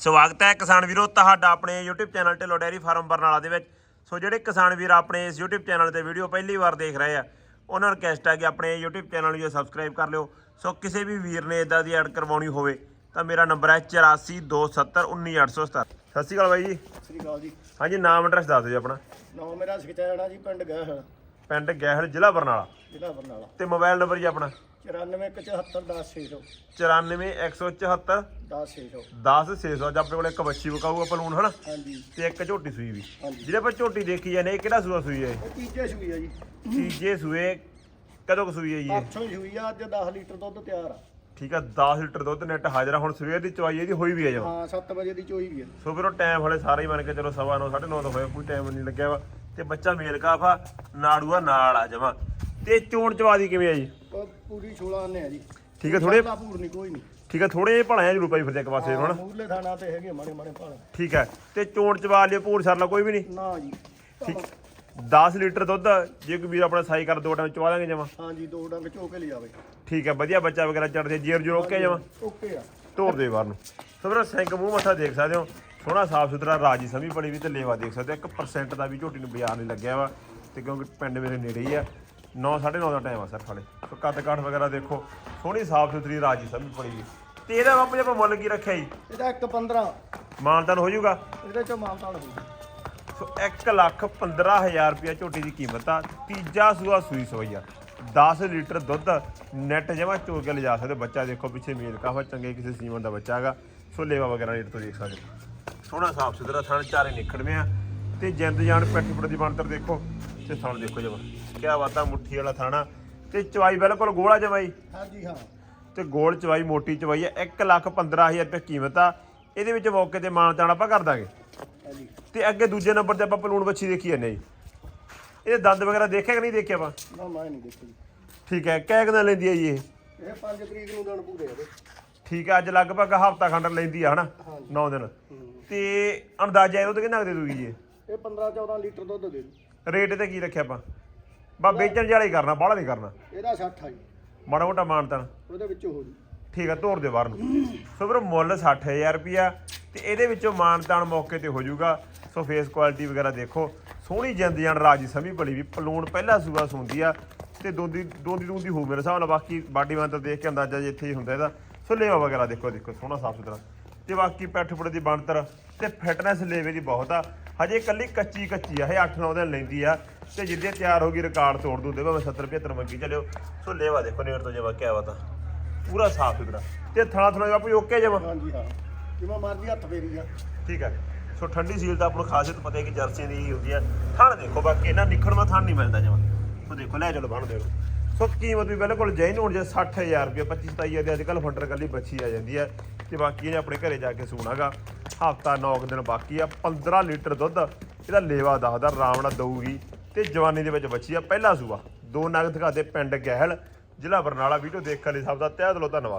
ਸਵਾਗਤ ਹੈ ਕਿਸਾਨ ਵੀਰੋ ਤੁਹਾਡਾ ਆਪਣੇ YouTube channel Dhillon dairy farm Barnala ਦੇ ਵਿੱਚ। ਸੋ ਜਿਹੜੇ ਕਿਸਾਨ ਵੀਰ ਆਪਣੇ ਇਸ YouTube ਚੈਨਲ ਤੇ ਵੀਡੀਓ ਪਹਿਲੀ ਵਾਰ ਦੇਖ ਰਹੇ ਆ ਉਹਨਾਂ ਨੂੰ ਰਿਕਵੈਸਟ ਹੈ ਕਿ ਆਪਣੇ YouTube ਚੈਨਲ ਨੂੰ ਸਬਸਕ੍ਰਾਈਬ ਕਰ ਲਿਓ। ਸੋ ਕਿਸੇ ਵੀ ਵੀਰ ਨੇ ਇਦਾਂ ਦੀ ਐਡ ਕਰਵਾਉਣੀ ਹੋਵੇ ਤਾਂ ਮੇਰਾ ਨੰਬਰ ਹੈ 8427191877 ਸਤਿ। ਸ਼੍ਰੀ ਅਕਾਲ ਬਾਈ ਜੀ। ਸਤਿ ਸ੍ਰੀ ਅਕਾਲ ਜੀ। ਹਾਂਜੀ ਨਾਮ ਐਡਰੈਸ ਦੱਸ ਦਿਓ ਜੀ ਆਪਣਾ। ਨਾਮ ਮੇਰਾ ਸੁਖਚੈਨ ਜੀ ਪਿੰਡ ਗਹਿਲ। ਪਿੰਡ ਗਹਿਲ ਜ਼ਿਲ੍ਹਾ ਬਰਨਾਲਾ। ਜ਼ਿਲ੍ਹਾ ਬਰਨਾਲਾ। ਤੇ ਮੋਬਾਈਲ ਨੰਬਰ ਜੀ ਆਪਣਾ। 9417710600 94174 10600 10600 ਅੱਜ ਆਪਣੇ ਕੋਲ ਇੱਕ ਬੱਚੀ ਵਿਕਾਊ ਆਪਾਂ ਨੂੰ ਹਨਾ? ਹਾਂਜੀ। ਤੇ ਇੱਕ ਝੋਟੀ ਸੂਈ ਵੀ। ਹਾਂਜੀ। ਜਿਹੜੇ ਆਪਾਂ ਝੋਟੀ ਦੇਖੀ ਜਾਂਦੇ ਇਹ ਕਿਹੜਾ ਸੂਆ ਸੂਈ ਹੈ ਇਹ? ਤੀਜੇ ਸੂਈ ਆ ਜੀ। ਤੀਜੇ ਸੂਏ ਕਦੋਂ ਕੁ ਸੂਈ ਹੈ ਜੀ ਇਹ? ਪਰਸੋਂ ਹੀ ਸੂਈ ਆ ਅੱਜ 10 ਲੀਟਰ ਦੁੱਧ ਤਿਆਰ ਆ। ਠੀਕ ਆ 10 ਲੀਟਰ ਦੁੱਧ ਨੈਟ ਹਾਜ਼ਰ ਆ ਹੁਣ ਸਵੇਰ ਦੀ ਚਵਾਈ ਇਹਦੀ ਹੋਈ ਵੀ ਹੈ ਜਮਾ ਹਾਂ 7 ਵਜੇ ਦੀ ਚੋਈ ਵੀ ਆ। ਸੋ ਫਿਰ ਉਹ ਟਾਈਮ ਹਲੇ ਸਾਰੇ ਹੀ ਮੰਨ ਕੇ ਚਲੋ ਸਵਾ 9 9:30 ਤਾਂ ਹੋਇਆ ਕੋਈ ਟਾਈਮ ਨਹੀਂ ਲੱਗਿਆ ਵਾ। ਤੇ ਬੱਚਾ ਮੇਲ ਕਾਫਾ ਨਾੜੂਆ ਨਾਲ ਆ ਜਮਾ। ਤੇ ਚੋਣ ਚਵਾ ਦੀ ਕਿਵੇਂ ਆ ਜੀ? ਉਹ ਪੂਰੀ 16 ਆਨੇ ਆ ਜੀ। ਠੀਕ ਆ ਥੋੜੇ ਪੂਰਾ ਭੂਰ ਨਹੀਂ ਕੋਈ ਨਹੀਂ ਠੀਕ ਆ ਥੋੜੇ ਭਲਾਇਆ ਜਰੂਰ ਪਾਈ ਫਿਰਦੇ ਇੱਕ ਪਾਸੇ ਨੂੰ ਹਨਾ ਮੂਰਲੇ ਥਾਣਾ ਤੇ ਹੈਗੇ ਮਾੜੇ ਮਾੜੇ ਭਾਲ। ਠੀਕ ਹੈ ਤੇ ਚੋਣ ਚਵਾ ਲਿਓ ਪੂਰ ਸਰਲਾ ਕੋਈ ਵੀ ਨਹੀਂ ਨਾ ਜੀ। ਠੀਕ 10 ਲੀਟਰ ਦੁੱਧ ਜੇ ਕੋਈ ਵੀਰ ਆਪਣਾ ਸਾਈ ਕਰ ਦੋ ਟਾਈਮ ਚਵਾ ਦਾਂਗੇ ਜਮਾ। ਹਾਂਜੀ ਦੋ ਡੰਗ ਚੋ ਕੇ ਲਿਆਵੇ। ਠੀਕ ਹੈ ਵਧੀਆ ਬੱਚਾ ਵਗੈਰਾ ਚੜਦੇ ਜੇਰ ਜੁਰ ਓਕੇ ਜਮਾ। ਓਕੇ ਆ। ਤੋੜ ਦੇ ਬਾਹਰ ਨੂੰ। ਸੋ ਵੀਰੋ ਸਿੰਘ ਮੂੰਹ ਮੱਥਾ ਦੇਖ ਸਕਦੇ ਹੋ। ਸੋਹਣਾ ਸਾਫ਼ ਸੁਥਰਾ ਰਾਜੀ ਸਮੀ ਬਣੀ ਵੀ ਤੇ ਲੇਵਾ ਦੇਖ ਸਕਦੇ ਹੋ। 1% ਦਾ ਵੀ ਝੋਟੀ ਨੂੰ ਬਾਜ਼ਾਰ ਨਹੀਂ ਲੱਗਿਆ ਵਾ ਤੇ ਕਿਉਂਕਿ ਪਿੰਡ ਮੇਰੇ ਨੇੜੇ ਹੀ ਆ। 9 9:30 ਦਾ ਟਾਈਮ ਆ ਸਰ ਹਾਲੇ ਕੱਦ ਕਾਠ ਵਗੈਰਾ ਦੇਖੋ ਸੋਹਣੀ ਸਾਫ਼ ਸੁਥਰੀ ਰਾਜੀ ਸਮੀ ਬਣੀ ਵੀ ਤੇ ਇਹਦਾ ਬਾਪੂ ਜੀ ਆਪਾਂ ਮੁੱਲ ਕੀ ਰੱਖਿਆ ਜੀ? ਇਹਦਾ 1 15 ਮਾਨਤਾਨ ਹੋ ਜਾਊਗਾ? ਇਹਦੇ ਚੋਂ ਮਾਨਤਾਨ ਹੋਊ ਸੋ 1 ਲੱਖ 15000 ਰੁਪਇਆ ਝੋਟੀ ਦੀ ਕੀਮਤ ਆ। ਤੀਜਾ ਸੂਆ ਸੂਈ ਸੋਈ ਆ। 10 ਲੀਟਰ ਦੁੱਧ ਨੈਟ ਜਮਾ ਚੋ ਕੇ ਲਿਜਾ ਸਕਦੇ ਬੱਚਾ ਦੇਖੋ ਪਿੱਛੇ ਮੇਲ ਕਾਫਾ ਚੰਗੇ ਕਿਸੇ ਸੀਮਨ ਦਾ ਬੱਚਾ ਹੈਗਾ। ਸੋ ਲੇਵਾ ਵਗੈਰਾ ਰੇਟ ਤੋਂ ਦੇਖ ਸਕਦੇ ਹੋ। ਸੋਹਣਾ ਸਾਫ਼ ਸੁਥਰਾ ਥਣ ਚਾਰੇ ਨਿਖੜਵੇਂ ਆ। ਤੇ ਜਿੰਦ ਜਾਨ ਪੈਠੀ ਪੜ ਦੀ ਬਣਤਰ ਦੇਖੋ। ਤੇ ਥਣ ਦੇਖੋ ਜਮਾ ਕਿਆ ਬਾਤਾਂ ਮੁੱਠੀ ਵਾਲਾ ਥਾਣਾ। ਤੇ ਚਵਾਈ ਬਿਲਕੁਲ ਗੋਲਾ ਜਮਾਈ ਹਾਂਜੀ ਹਾਂ। ਤੇ ਗੋਲ ਚਵਾਈ ਮੋਟੀ ਚਵਾਈ ਆ 1 ਲੱਖ 15000 ਰੁਪਏ ਕੀਮਤ ਆ। ਇਹਦੇ ਵਿੱਚ ਮੌਕੇ ਤੇ ਮਾਨ ਤਾਣ ਆਪਾਂ ਕਰ ਦਾਂਗੇ। ਹਾਂਜੀ। ਤੇ ਅੱਗੇ ਦੂਜੇ ਨੰਬਰ ਤੇ ਆਪਾਂ ਪਲੂਣ ਬੱਚੀ ਦੇਖੀ ਜਾਂਦੇ ਜੀ। ਇਹਦੇ ਦੰਦ ਵਗੈਰਾ ਦੇਖਿਆ ਕਿ ਨਹੀਂ ਦੇਖਿਆ ਆਪਾਂ? ਨਾ ਮੈਂ ਨਹੀਂ ਦੇਖੀ ਠੀਕ ਹੈ ਕਹਿ ਕਿਦਾਂ ਲੈਂਦੀ ਹੈ ਜੀ ਇਹ। ਇਹ 5 ਤਰੀਕ ਨੂੰ ਦਿਨ ਪੂਰੇ ਆ ਠੀਕ ਹੈ ਅੱਜ ਲਗਭਗ ਹਫਤਾ ਖੰਡ ਲੈਂਦੀ ਆ ਹਨਾ? ਹਾਂਜੀ। 9 ਦਿਨ। ਤੇ ਅੰਦਾਜ਼ਾ ਇਹਦਾ ਕਿੰਨਾ ਕੁ ਦੇ ਦੂਗੀ ਜੀ ਇਹ? ਇਹ 15 14 ਲੀਟਰ ਦੁੱਧ ਦੇ ਦੂ। ਰੇਟ ਤੇ ਕੀ ਰੱਖਿਆ ਆਪਾਂ? ਬਾ ਵੇਚਣ ਜਿਹੜਾ ਹੀ ਕਰਨਾ ਬਾਹਲਾ ਨਹੀਂ ਕਰਨਾ। ਇਹਦਾ 60 ਆ ਜੀ। ਮਾੜਾ ਮੋਟਾ ਮਾਨਤਾਨ ਉਹਦੇ ਵਿੱਚੋਂ ਹੋ ਜੂ। ਠੀਕ ਹੈ ਤੋਰ ਦੇ ਬਾਹਰ ਨੂੰ। ਸੋ ਵੀਰੋ ਮੁੱਲ 60000 ਰੁਪਿਆ ਤੇ ਇਹਦੇ ਵਿੱਚੋਂ ਮਾਨਤਾਨ ਮੌਕੇ ਤੇ ਹੋ ਜਾਊਗਾ ਸੋ ਫੇਸ ਕੁਆਲਿਟੀ ਵਗੈਰਾ ਦੇਖੋ। ਸੋਹਣੀ ਜਿੰਦ ਜਾਨ ਰਾਜੀ ਸਮੀ ਬੜੀ ਵੀ। ਪਲੂਣ ਪਹਿਲਾ ਸੂਆ ਸੁੰਦੀ ਆ। ਤੇ ਦੋਦੀ ਦੋਦੀ ਦੋਦੀ ਹੋ ਮੇਰੇ ਹਿਸਾਬ ਨਾਲ। ਬਾਕੀ ਬਾਡੀ ਮੰਤਰ ਦੇਖ ਕੇ ਅੰਦਾਜ਼ਾ ਜੇ ਇੱਥੇ ਹੀ ਹੁੰਦਾ ਇਹਦਾ। ਸੋ ਲੇਵਾ ਵਗੈਰਾ ਦੇਖੋ ਦੇਖੋ। ਸੋਹਣਾ ਸਾਫ਼ ਸੁਥਰਾ। ਤੇ ਬਾਕੀ ਪੈਠ ਪੁੜੇ ਦੀ ਬਣਤਰ ਤੇ ਫਿਟਨੈਸ ਲੇਵੇ ਦੀ ਬਹੁਤ ਆ। ਹਜੇ ਕੱਲੀ ਕੱਚੀ ਕੱਚੀ ਆ ਇਹ 8-9 ਦਿਨ ਲੈਂਦੀ ਆ ਤੇ ਜਿੱਦੇ ਤਿਆਰ ਹੋ ਗਈ ਰਿਕਾਰਡ ਤੋੜ ਦੂ ਦੇਵਾ ਮੈਂ 70 75 ਮੰਗੀ ਚੱਲਿਓ। ਸੋ ਲੇਵਾ ਦੇਖੋ ਨੇੜ ਤੋਂ ਜਵਾ ਕਿਆ ਬਤਾ ਪੂਰਾ ਸਾਫ਼ ਸੁਥਰਾ ਤੇ ਥਣਾ ਥਣਾ ਬਾਪੂ ਓਕੇ ਜਮਾ? ਹਾਂਜੀ ਹਾਂ। ਜਿਵੇਂ ਮਰਜ਼ੀ ਹੱਥ ਫੇਰੀ ਆ ਠੀਕ ਹੈ ਸੋ ਠੰਡੀ ਸੀਲ ਦਾ ਆਪਾਂ ਨੂੰ ਖਾਸੀਅਤ ਪਤਾ ਹੈ ਕਿ ਜਰਸੀ ਦੀ ਹੀ ਹੁੰਦੀ ਹੈ ਥਣ ਦੇਖੋ ਬਾਕੀ ਇਹਨਾਂ ਨਿਖੜਵਾ ਥਣ ਨਹੀਂ ਮਿਲਦਾ ਜਮਾ। ਸੋ ਦੇਖੋ ਲੈ ਚਲੋ ਬਣ ਦਿਓ ਸੋ ਕੀਮਤ ਵੀ ਬਿਲਕੁਲ ਜੈਨ ਹੁਣ ਜੇ 60000 ਰੁਪਏ 25 27000 ਦੇ ਅੱਜ ਕੱਲ ਫੰਡਰ ਕੱਲੀ ਬੱਚੀ ਆ ਜਾਂਦੀ ਹੈ ਤੇ ਬਾਕੀ ਇਹਨੇ ਆਪਣੇ ਘਰੇ ਜਾ ਕੇ ਸੂਣਾਗਾ। ਹਫਤਾ 9 ਦਿਨ ਬਾਕੀ ਆ 15 ਲੀਟਰ ਦੁੱਧ, ਇਹਦਾ ਲੇਵਾ ਦੱਸਦਾ ਆਰਾਮ ਨਾਲ ਦਊਗੀ ਤੇ ਜਵਾਨੀ ਦੇ ਵਿੱਚ ਬੱਚੀ ਆ, ਪਹਿਲਾ ਸੂਆ। ਦੋ ਨਗ ਦਿਖਾਤੇ ਪਿੰਡ ਗਹਿਲ, ਜ਼ਿਲ੍ਹਾ ਬਰਨਾਲਾ, ਵੀਡੀਓ ਦੇਖਣ ਲਈ ਸਭ ਦਾ ਤਹਿ ਦਿਲੋਂ ਧੰਨਵਾਦ।